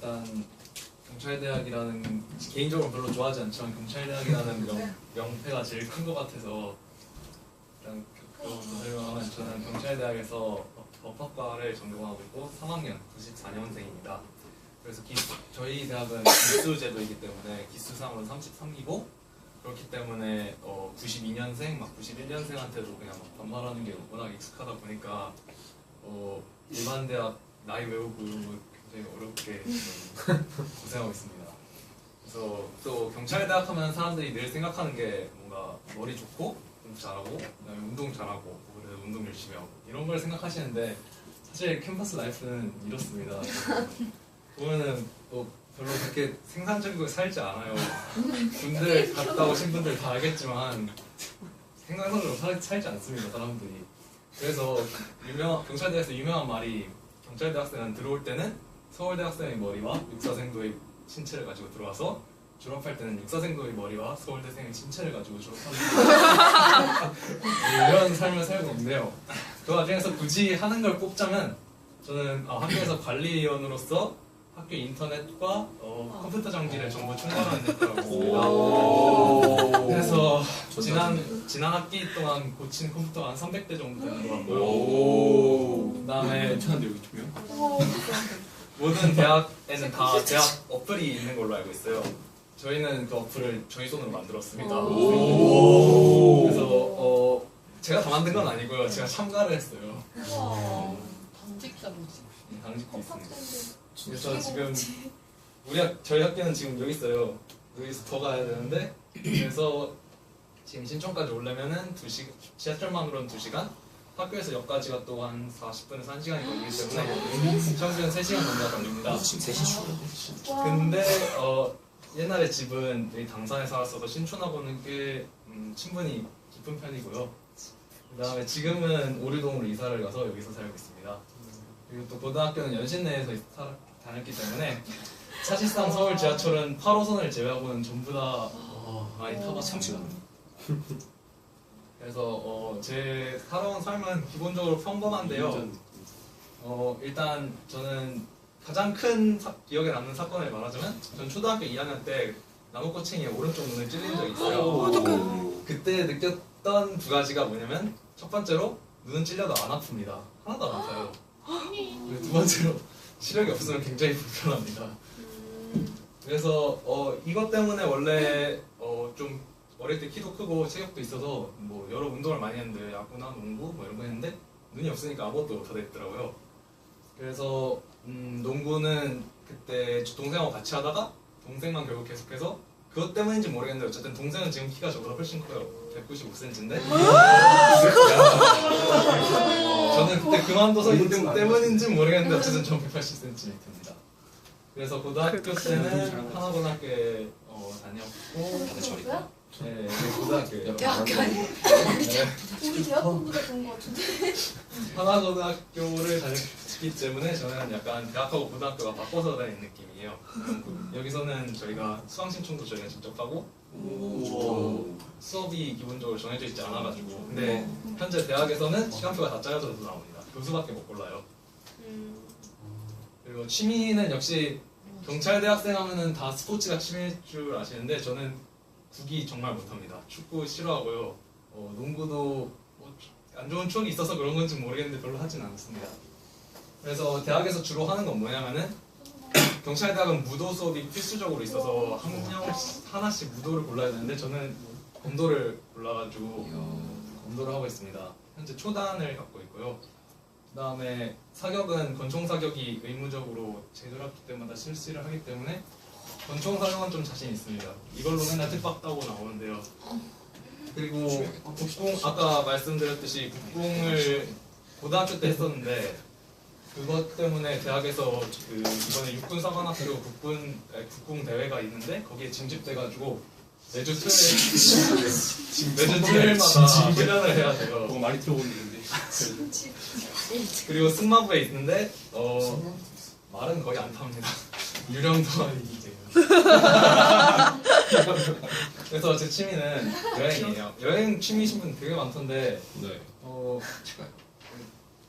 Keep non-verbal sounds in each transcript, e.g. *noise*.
일단 경찰대학이라는 개인적으로 별로 좋아하지 않지만 경찰대학이라는 명, 명패가 제일 큰 것 같아서 일단 그- 그거부터 설명하면 저는 경찰대학에서 법- 법학과를 전공하고 있고 3학년 94년생입니다. 그래서 기, 저희 대학은 기수제도이기 때문에 기수상으로 33기고 그렇기 때문에 어, 92년생, 막 91년생한테도 그냥 막 반말하는 게 워낙 익숙하다 보니까 어, 일반 대학 나이 외우고 거 굉장히 어렵게 고생하고 있습니다. 그래서 또 경찰대학 하면 사람들이 늘 생각하는 게 뭔가 머리 좋고 공부 잘하고 그다음에 운동 잘하고 그래서 운동 열심히 하고 이런 걸 생각하시는데 사실 캠퍼스 라이프는 이렇습니다. 보면은 뭐 별로 그렇게 생산적이고 살지 않아요. 군대 갔다 오신 분들 다 알겠지만 생산적으로 살, 살지 않습니다 사람들이. 그래서 유명 경찰대학에서 유명한 말이 경찰대 학생은 들어올 때는 서울대 학생의 머리와 육사생도의 신체를 가지고 들어와서 졸업할 때는 육사생도의 머리와 서울대생의 신체를 가지고 졸업하는 *laughs* 이런 삶을 살고 있는데요. 그 와중에서 굳이 하는 걸 꼽자면 저는 아, 학교에서 관리위원으로서 학교 인터넷과 어, 컴퓨터 장비를 전부 하고 있습니다. 그래서 지난 지난 학기 동안 고친 컴퓨터가 한 300대 정도 되는 것 같고요. 오. 그다음에 괜찮은데 여기 두 명? 모든 대학에는 다 대학 어플이 있는 걸로 알고 있어요. 저희는 그 어플을 저희 손으로 만들었습니다. 오. 그래서 어, 제가 다 만든 건 아니고요. 제가 참가를 했어요. 당직자 뭐지? 음, 당직도 있습니다. 그래서 지금 우리 학, 저희 학교는 지금 여기 있어요. 여기서 더 가야 되는데 그래서 지금 신촌까지 오려면은 두 시, 지하철만으로는 2시간 학교에서 역까지가 또 한 40분에서 1시간이 걸리기 때문에 평균 3시간 정도가 걸립니다. 지금 3시 출근. 근데 어, 옛날에 집은 여기 당산에 살았어서 신촌하고는 꽤 음, 친분이 깊은 편이고요. 그 다음에 지금은 오류동으로 이사를 가서 여기서 살고 있습니다. 그리고 또 고등학교는 연신내에서 살- 다녔기 때문에 사실상 서울 지하철은 8호선을 제외하고는 전부 다 많이 타봤습니다. 그래서 어, 제 살아온 삶은 기본적으로 평범한데요. 어, 일단 저는 가장 큰 사- 기억에 남는 사건을 말하자면 전 초등학교 2학년 때 나무꼬챙이에 오른쪽 눈을 찔린 적이 있어요. 그때 느꼈던 두 가지가 뭐냐면 첫 번째로 눈은 찔려도 안 아픕니다. 하나도 안 아파요. 그리고 두 번째로 *laughs* 시력이 없으면 굉장히 불편합니다. 그래서 어, 이것 때문에 원래 어, 좀 어릴 때 키도 크고 체격도 있어서 뭐 여러 운동을 많이 했는데 야구나 농구 뭐 이런 거 했는데 눈이 없으니까 아무것도 못하겠더라고요. 그래서 음, 농구는 그때 동생하고 같이 하다가 동생만 결국 계속해서 그것 때문인지 모르겠는데 어쨌든 동생은 지금 키가 저보다 훨씬 커요. 195cm인데 저는 그때 그만둬서 이 때문인지 모르겠는데 어쨌든 전 180cm입니다. 그래서 고등학교 때는 하나고등학교에 어, 다녔고 다들 저리. 네, 고등학교예요. 대학교 아니야? 네. 우리 대학원보다 좋은 것 같은데. 하나고등학교를 다녔기 때문에 저는 약간 대학하고 고등학교가 바꿔서 다니는 느낌이에요. 여기서는 저희가 수강 신청도 저희가 직접 하고 오. 수업이 기본적으로 정해져 있지 않아가지고 근데 현재 대학에서는 시간표가 다 짜여져서 나옵니다. 교수밖에 못 골라요. 그리고 취미는 역시 경찰 대 학생 하면은 다 스포츠가 취미일 줄 아시는데 저는 국이 정말 못합니다. 축구 싫어하고요. 어, 농구도 뭐 안 좋은 추억이 있어서 그런 건지 모르겠는데 별로 하진 않습니다. 그래서 대학에서 주로 하는 건 뭐냐면은 경찰대학은 무도 수업이 필수적으로 있어서 한명 하나씩 무도를 골라야 되는데 저는 검도를 골라가지고 검도를 하고 있습니다. 현재 초단을 갖고 있고요. 그 다음에 사격은 권총 사격이 의무적으로 제도학기 때마다 실시를 하기 때문에 권총 사격은 좀 자신 있습니다. 이걸로 맨날 뜻박 따고 나오는데요. 그리고 국궁 아까 말씀드렸듯이 국궁을 고등학교 때 했었는데 그것 때문에 대학에서 그 이번에 육군 사관학교 국군 아니, 국궁 대회가 있는데 거기에 징집돼가지고 매주 토요일 매주 토요일마다 훈련을 해야 돼요. 그거 많이 들어본 일인데. 그리고 승마부에 있는데 어 말은 거의 안 탑니다. *laughs* 유령도 아니고 *laughs* 그래서 제 취미는 여행이에요. 여행 취미신 분 되게 많던데 네. 어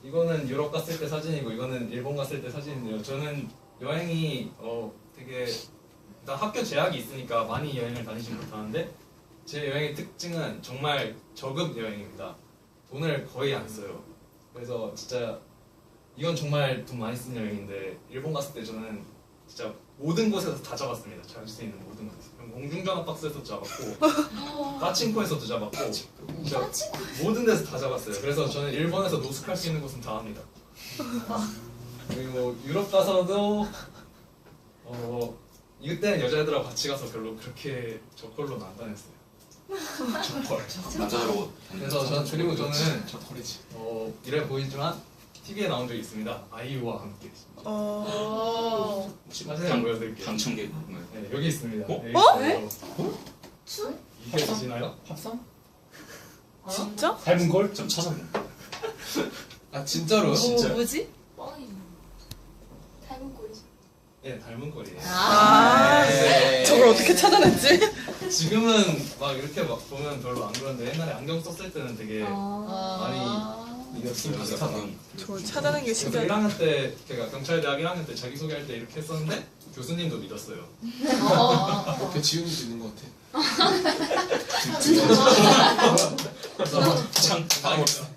이거는 유럽 갔을 때 사진이고 이거는 일본 갔을 때 사진인데요. 저는 여행이 어 되게 일단 학교 제약이 있으니까 많이 여행을 다니지 못하는데 제 여행의 특징은 정말 저급 여행입니다. 돈을 거의 안 써요. 그래서 진짜 이건 정말 돈 많이 쓴 여행인데 일본 갔을 때 저는 진짜 모든 곳에서 다 잡았습니다. 잡을 수 있는 모든 곳에서. 공중전화 박스에서도 잡았고 *laughs* 까친코에서도 잡았고 진짜 모든 데서 다 잡았어요. 그래서 저는 일본에서 노숙할 수 있는 곳은 다 합니다. 그리고 유럽 가서도 어 이때는 여자애들하고 같이 가서 별로 그렇게 저걸로는 안 다녔어요. *laughs* 저펄. 남자로 그래서 전 그리고 저는 저펄이지. 어 이래 보이지만 TV에 나온 적이 있습니다. 아이유와 함께. 어. 혹시 사진 보여드릴게요. 방청객 네 여기 있습니다. 어? 여기 있어요. 이게 보시나요? 합성? 진짜? 닮은 걸? 좀 찾아보. 아 진짜로요? 어, 뭐지? 뻥이 닮은 꼴이지. 네 닮은 꼴이에요. 아, 네. 저걸 어떻게 찾아냈지? 지금은 막 이렇게 막 보면 별로 안 그런데 옛날에 안경 썼을 때는 되게 아. 이 겼어요. 비슷하다. 저걸 찾아낸 게 그래서 신기하다. 1학년 때 제가 경찰대학 1학년 때 자기소개할 때 이렇게 했었는데 교수님도 믿었어요. 어. 옆에 지훈이도 있는 것 같아. 그래서 창 다행이다.